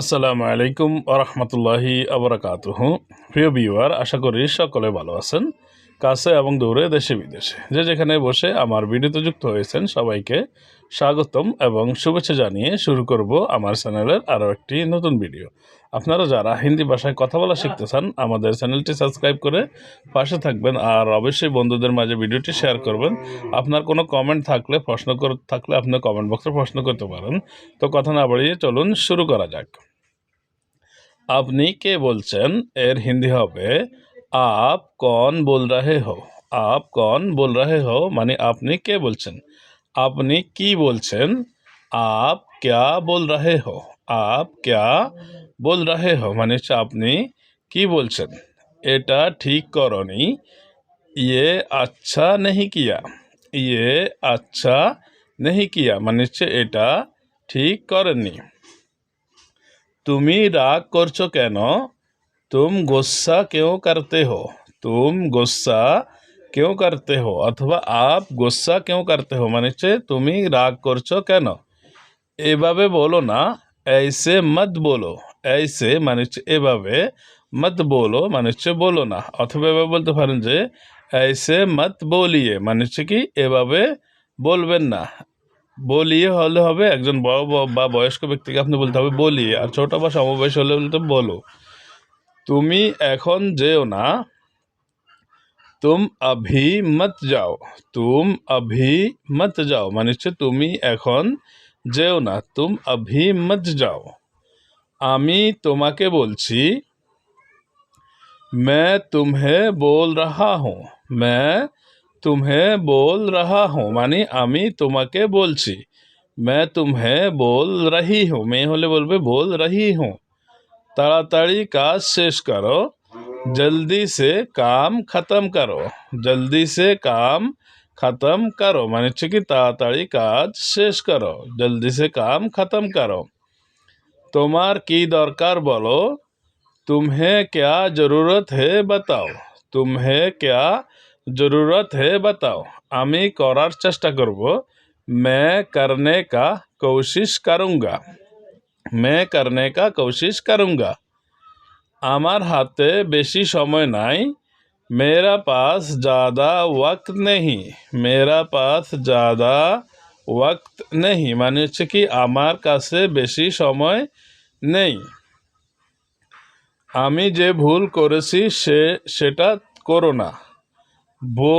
আসসালামু আলাইকুম আরহামতুল্লাহি আবরাকাত প্রিয় বিওয়ার আশা করি সকলে ভালো আছেন কাছে এবং দৌড়ে দেশে বিদেশে যে যেখানে বসে আমার ভিডিওতে যুক্ত হয়েছেন সবাইকে স্বাগতম এবং শুভেচ্ছা জানিয়ে শুরু করব আমার চ্যানেলের আরও একটি নতুন ভিডিও আপনারা যারা হিন্দি ভাষায় কথা বলা শিখতে চান আমাদের চ্যানেলটি সাবস্ক্রাইব করে পাশে থাকবেন আর অবশ্যই বন্ধুদের মাঝে ভিডিওটি শেয়ার করবেন আপনার কোনো কমেন্ট থাকলে প্রশ্ন থাকলে আপনি কমেন্ট বক্সে প্রশ্ন করতে পারেন তো কথা না বাড়িয়ে চলুন শুরু করা যাক আপনি কে বলছেন এর হিন্দি হবে আপ কন বল রাহে হো আপ কন বল রাহে হো মানে আপনি কে বলছেন आपने की बोल आप क्या बोल रहे हो आप क्या बोल रहे हो मान आपने की बोल एटा ठीक करो नहीं ये अच्छा नहीं किया ये अच्छा नहीं किया मान एटा ठीक करनी तुम्हें राग करो क्या तुम गुस्सा क्यों करते हो तुम गुस्सा কেউ করতে হো অথবা আপ গোসা কেউ করতে হো মানে হচ্ছে তুমি রাগ করছো কেন এভাবে বলো না এসে মত বলো এসে মানে এভাবে মত বলো মানে হচ্ছে বলো না অথবা এভাবে বলতে পারেন যে এসে মত বলিয়ে মানে হচ্ছে কি এভাবে বলবেন না বলিয়ে হলে হবে একজন বড় বা বয়স্ক ব্যক্তিকে আপনি বলতে হবে বলিয়ে আর ছোটো বা সমবয়স হলে বলতে বলো তুমি এখন যেও না तुम अभी मत जाओ तुम अभी मत जाओ मानी तुम्हें एन जेव ना तुम अभी मत जाओ आमी तुम्हें बोल मैं तुम्हें बोल रहा हूँ मैं तुम्हें बोल रहा हूँ मानी आमी तुम्हें बोल मैं तुम्हें बोल रही हूँ मैं होले बोल बोल रही हूँ ताड़ाताड़ी का शेष करो जल्दी से काम ख़त्म करो जल्दी से काम ख़त्म करो माने की ताड़ी काज शेष करो जल्दी से काम ख़त्म करो तुम्हार की दरकार बोलो तुम्हें क्या ज़रूरत है बताओ तुम्हें क्या ज़रूरत है बताओ आमी करार चेष्टा करब मैं करने का कोशिश करूँगा मैं करने का कोशिश करूँगा আমার হাতে বেশি সময় নাই আমার पास ज्यादा वक्त नहीं मेरा पास ज्यादा वक्त नहीं মানে যে কি আমার কাছে বেশি সময় নেই আমি যে ভুল করেছি সে সেটা করোনা वो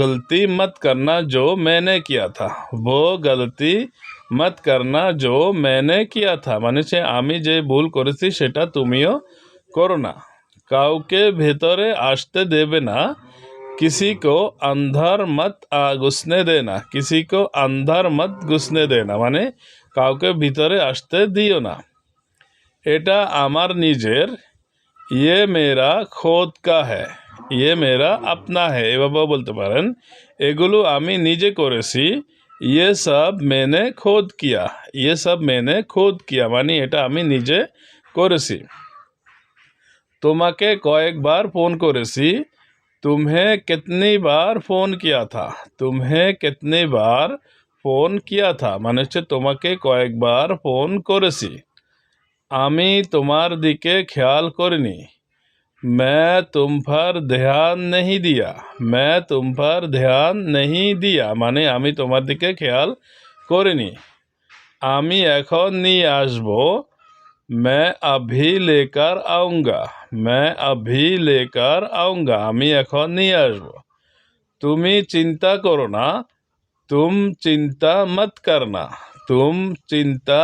गलती मत करना जो मैंने किया था वो गलती मत करना जो मैंने किया था মানে যে আমি যে ভুল করেছি সেটা তুমিও करो ना का भेतरे आसते देवे ना किसी को अंधार मत घुसने देना किसी को अंधार मत घुसने देना माने का भीतरे आसते दियो ना एटा आमार निजेर ये मेरा खोद का है ये मेरा अपना है ए बाबा बोलते पारन एगुलो आमी निजे करेसी ये सब मैंने खोद किया ये सब मैंने खोद किया मानी एटा आमी निजे करेसी तुम्हें कैक बार फोन करेसी तुम्हें कितनी बार फोन किया था तुम्हें कितनी बार फोन किया था मान हे तुम्हें कैक बार फोन करेसी तुम्हार दिखे ख्याल करनी मैं तुम पर ध्यान नहीं दिया मैं तुम पर ध्यान नहीं दिया माने मानी तुम्हार दिखे ख्याल करनी हमें एख नहीं आसबो मैं अभी लेकर आऊंगा मैं अभी लेकर आऊंगा मैं এখনি আসবো তুমি চিন্তা করো না তুমি চিন্তা મત করনা তুমি চিন্তা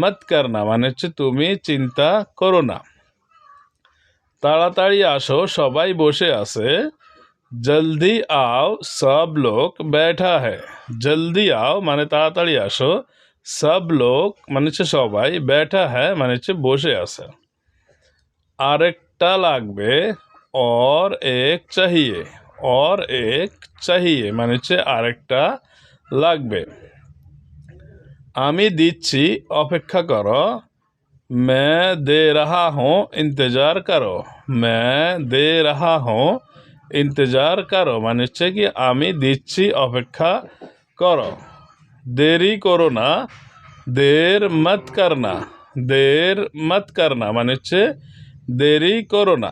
મત করনা মানে তুমি চিন্তা করো না তাড়া তাড়াতাড়ি আসো সবাই বসে আছে जल्दी आओ सब लोग बैठा है जल्दी आओ माने তাড়াতাড়ি আসো সব লোক মানে হচ্ছে সবাই ব্যাটা হ্যাঁ মানে হচ্ছে বসে আছে আরেকটা লাগবে অর এক চাহিয়ে অর এক চাহিয়ে মানে হচ্ছে আরেকটা লাগবে আমি দিচ্ছি অপেক্ষা করো मैं दे रहा हूँ इंतज़ार करो मैं दे रहा हूँ इंतज़ार करो মানে হচ্ছে কি আমি দিচ্ছি অপেক্ষা করো দেরি করো না দের মত করনা দের মত করনা মানে হচ্ছে দেরি করো না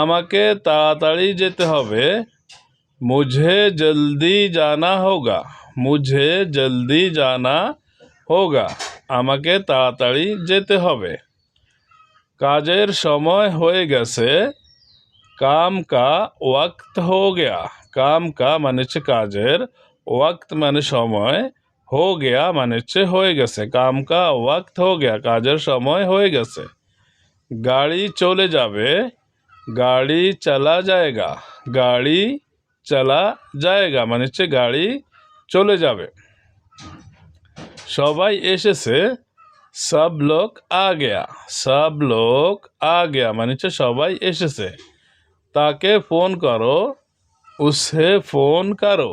আমাকে তাড়াতাড়ি যেতে হবে মুঝে জলদি জানা হোগা মুঝে জলদি জানা হোগা আমাকে তাড়াতাড়ি যেতে হবে কাজের সময় হয়ে গেছে কাম কা ওয়াক্ত হো গেয়া কাম কা মানে হচ্ছে কাজের ওয়াক্ত মানে সময় হো গেয়া মানে হচ্ছে হয়ে গেছে কাম কা ওয়াক্ত হো গেয়া কাজের সময় হয়ে গেছে গাড়ি চলে যাবে গাড়ি চালা যায়গা গাড়ি চালা যায়গা মানে হচ্ছে গাড়ি চলে যাবে সবাই এসেছে সব লোক আ গেয়া সব লোক আ গেয়া মানে হচ্ছে সবাই এসেছে তাকে ফোন করো উসে ফোন করো